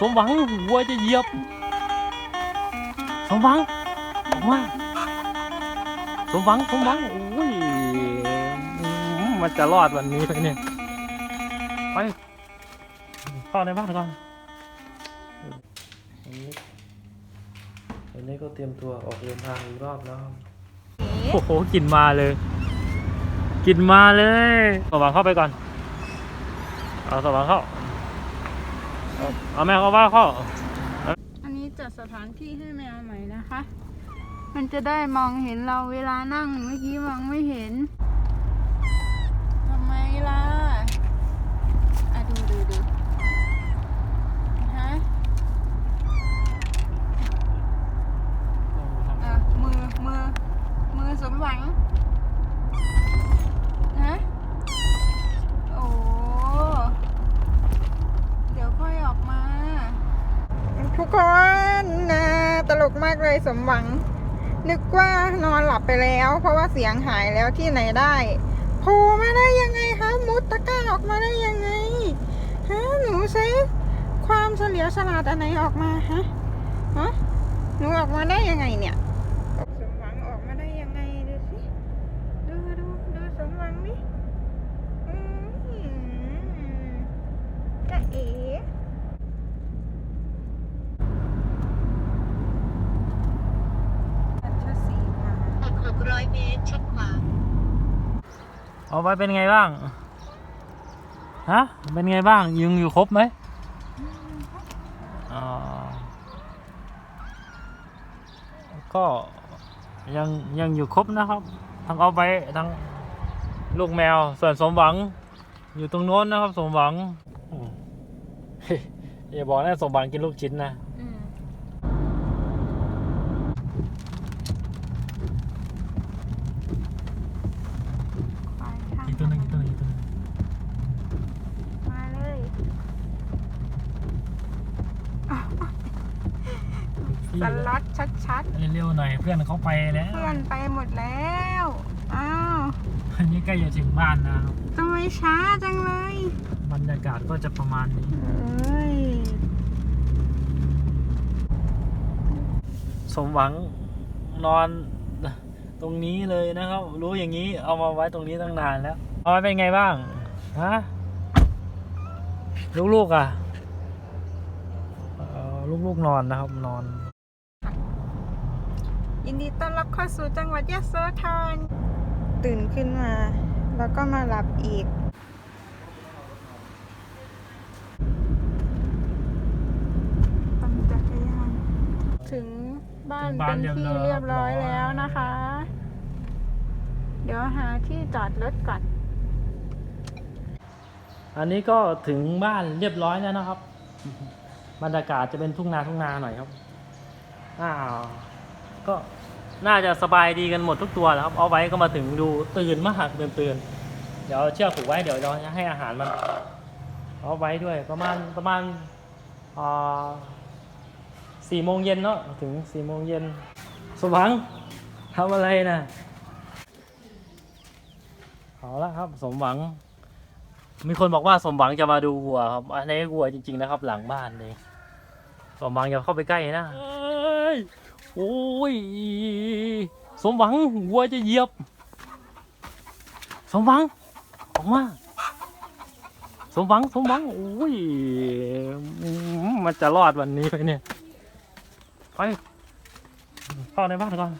สมหวังวัวจะเหยียบ สมหวังออกมาสมหวังสมหวังโอ้ยอืมมันจะรอดวันนี้ไหมเนี่ยไปเข้าในบ้านก่อนวันนี้ก็เตรียมตัวออกเดินทางอีกรอบแล้วครับโอ้โหกลินมาเลยกลินมาเลยสมหวังเข้าไปก่อน เอาสมหวังเข้า เอาแม่เข้าบ้านเข้าอันนี้จัดสถานที่ให้แมวใหม่นะคะ มันจะได้มองเห็นเราเวลานั่งเมื่อกี้มองไม่เห็นทำไมล่ะอะดูดูดูฮะอะมือมือมือสมหวัง ฮะ โอ้ เดี๋ยวค่อยออกมา ทุกคนนะตลกมากเลยสมหวัง นึกว่านอนหลับไปแล้ว เพราะว่าเสียงหายแล้วที่ไหนได้โผล่มาได้ยังไงคะมุดตะกร้าออกมาได้ยังไงฮะหนูใช้ความเฉลียวฉลาดอันไหนออกมาฮะฮะหนูออกมาได้ยังไงเนี่ยสมหวังออกมาได้ยังไงดูสิดูดูดูสมหวังดิอืมจะเอ๋ อัชสีมา อีก600 เมตรชิดขวา เอาไว้เป็นไงบ้าง ฮะ เป็นไงบ้างยังอยู่ครบไหมอ่าก็ยังยังอยู่ครบนะครับ ทั้งเอาไปทั้งลูกแมว ส่วนสมหวัง อยู่ตรงโน้นนะครับ สมหวังอย่าบอกนะสมหวังกินลูกชิ้นนะ อืมไปค่ะ อีกตัวหนึงอีกตัวหนึงอีกตัวหนึง มาเลย พี่สล็อตชัดเร็วๆหน่อยเพื่อนเขาไปแล้ๆ วเพื่อนไปหมดแล้ว อ้าวอันนี้ใกล้จะถึงบ้านนะครับทำไมช้าจังเลย บรรยากาศก็จะประมาณนี้ เอ้ย สมหวังนอนตรงนี้เลยนะครับ รู้อย่างนี้เอามาไว้ตรงนี้ตั้งนานแล้วเอาไว้เป็นไงบ้างฮะลูกๆอะเอ่อลูกๆนอนนะครับ นอน ยินดีต้อนรับเข้าสู่จังหวัดยะโสธรตื่นขึ้นมา แล้วก็มาหลับอีก ปั่นจักรยาน ถึงบ้านถึงบ้าเป็นนเรียบที่ร้อยเรียบร้อยแล้วนะคะ เดี๋ยวหาที่จอดรถก่อน อันนี้ก็ถึงบ้านเรียบร้อยแล้วนะครับ บรรยากาศจะเป็นทุ่งนาทุ่งนาหน่อยครับ อ้าว ก็ น่าจะสบายดีกันหมดทุกตัวแล้วครับ เอาไว้ก็มาถึงดูตื่นมากเตื่นเตื่นเดี๋ยวเชือกผูกไว้เดี๋ยวเราจะให้อาหารมัน เอาไว้ด้วยประมาณประมาณอ่าสี่โมงเย็นเนาะถึงสี่โมงเย็นสมหวังทำอะไรนะเอาละครับ สมหวัง มีคนบอกว่าสมหวังจะมาดูวัวครับอันนี้วัวจริงๆนะครับ หลังบ้านเลยสมหวังอย่าเข้าไปใกล้นะ โอ้ย สมหวังวัวจะเหยียบ สมหวัง ออกมา สมหวัง สมหวัง โอ้ย มันจะรอดวันนี้ไปเนี่ย ไป เข้าในบ้านก่อน